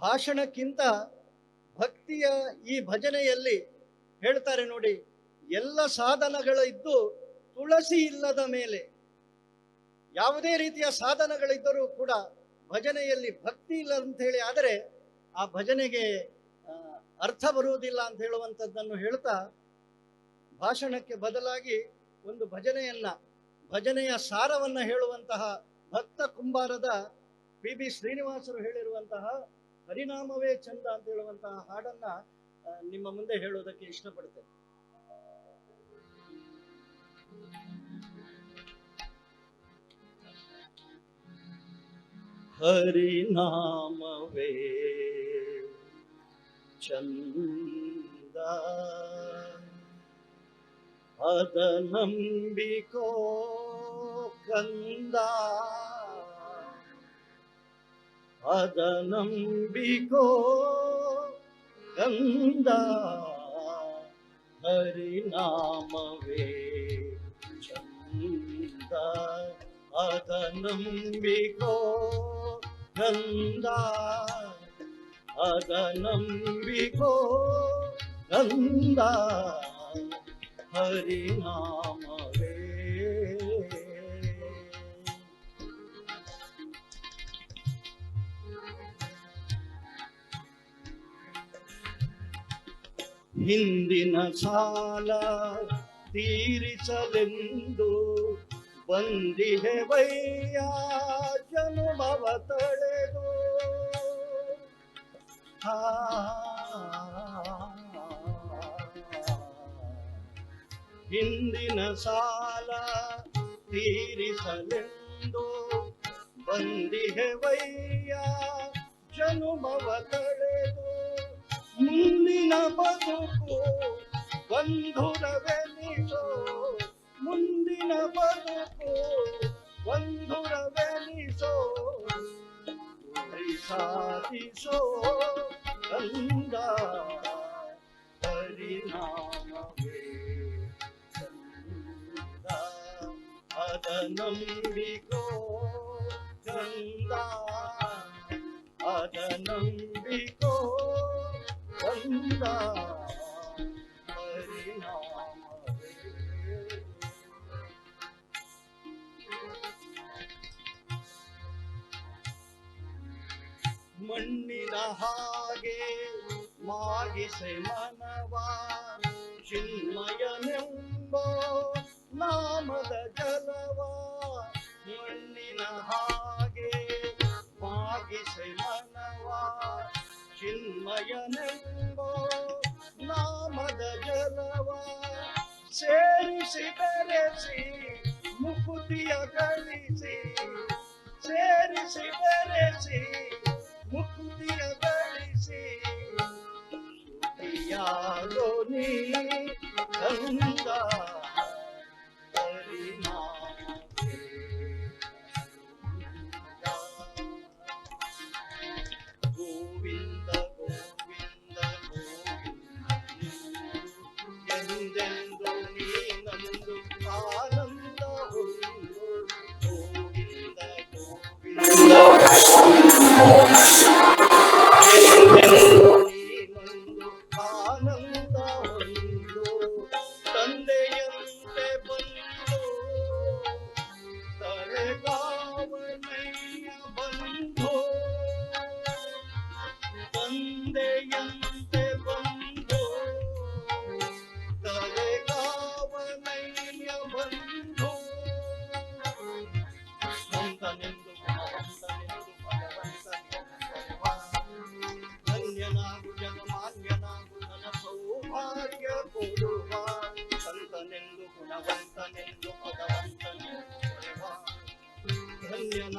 ಭಾಷಣಕ್ಕಿಂತ ಭಕ್ತಿಯ ಈ ಭಜನೆಯಲ್ಲಿ ಹೇಳ್ತಾರೆ ನೋಡಿ, ಎಲ್ಲ ಸಾಧನಗಳಿದ್ದು ತುಳಸಿ ಇಲ್ಲದ ಮೇಲೆ, ಯಾವುದೇ ರೀತಿಯ ಸಾಧನಗಳಿದ್ದರೂ ಕೂಡ ಭಜನೆಯಲ್ಲಿ ಭಕ್ತಿ ಇಲ್ಲ ಅಂತ ಹೇಳಿ, ಆದರೆ ಆ ಭಜನೆಗೆ ಅರ್ಥ ಬರುವುದಿಲ್ಲ ಅಂತ ಹೇಳುವಂಥದ್ದನ್ನು ಹೇಳ್ತಾ ಭಾಷಣಕ್ಕೆ ಬದಲಾಗಿ ಒಂದು ಭಜನೆಯನ್ನ, ಭಜನೆಯ ಸಾರವನ್ನು ಹೇಳುವಂತಹ ಭಕ್ತ ಕುಂಬಾರದ ಪಿ ಬಿ ಶ್ರೀನಿವಾಸರು ಹೇಳಿರುವಂತಹ ಹರಿನಾಮವೇ ಚಂದ ಅಂತ ಹೇಳುವಂತಹ ಹಾಡನ್ನ ನಿಮ್ಮ ಮುಂದೆ ಹೇಳುವುದಕ್ಕೆ ಇಷ್ಟಪಡ್ತೇನೆ. ಹರಿನಾಮವೇ ಚಂದ ಅದ ನಂಬಿಕೋ ಕಂದ. ಅದ ನಂಬಿಕೋ ಕಂದ ಹರಿನಾಮವೇ ಚಂದ ಅದ ನಂಬಿಕೋ ಕಂದ ಅದ ನಂಬಿಕೋ ಕಂದ ಹರಿನಾಮವೇ ಹಿಂದಿನ ಸಾಲ ತೀರಿಸಲೆಂದು ಬಂದಿಹೆ ವೈಯ ಜನುಮವ ತಳೆದು. ಆ ಹಿಂದಿನ ಸಾಲ ತೀರಿಸಲೆಂದು ಬಂದಿಹೆ ವೈಯ ಜನುಮವ ತಳೆದು. ಮುಂದಿನ ಬದುಕು ಬಂಧುರವೆನಿಸೋ ಮುಂದಿನ ಬದುಕು ಬಂಧುರವೆನಿಸೋ ಗುರಿ ಸಾಧಿಸೋ ಕಂದ ಪರಿಣಾಮವೇ ಕಂದ ಅದ ನಂಬಿಕೋ ಕಂದ ಅದ ನಂಬಿಕೋ ಕಂದ ಪರಿಣಾಮವೇ ಮಣ್ಣಿನ ಹಾಗೆ ಮಾಗಿಸೆ ಮನವ ಚಿನ್ಮಯನೆಂಬ ಚಿನ್ಮಯನೆಂಬ ನಾಮದ ಜಲವ ಸೇರಿಸಿ ಬೆರೆಸಿ ಮುಕುತಿಯ ಗಳಿಸಿ ಸೇರಿಸಿ ಬೆರೆಸಿ ಮುಕ್ತಿಯ ಗಳಿಸಿ ಶ್ರುತಿಯಾಗೋ ನೀ Oh,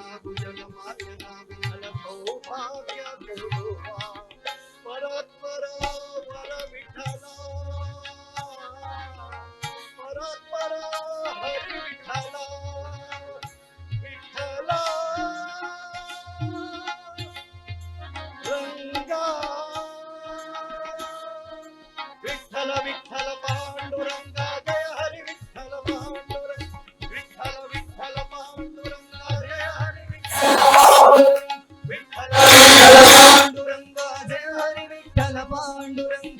Mm-hmm.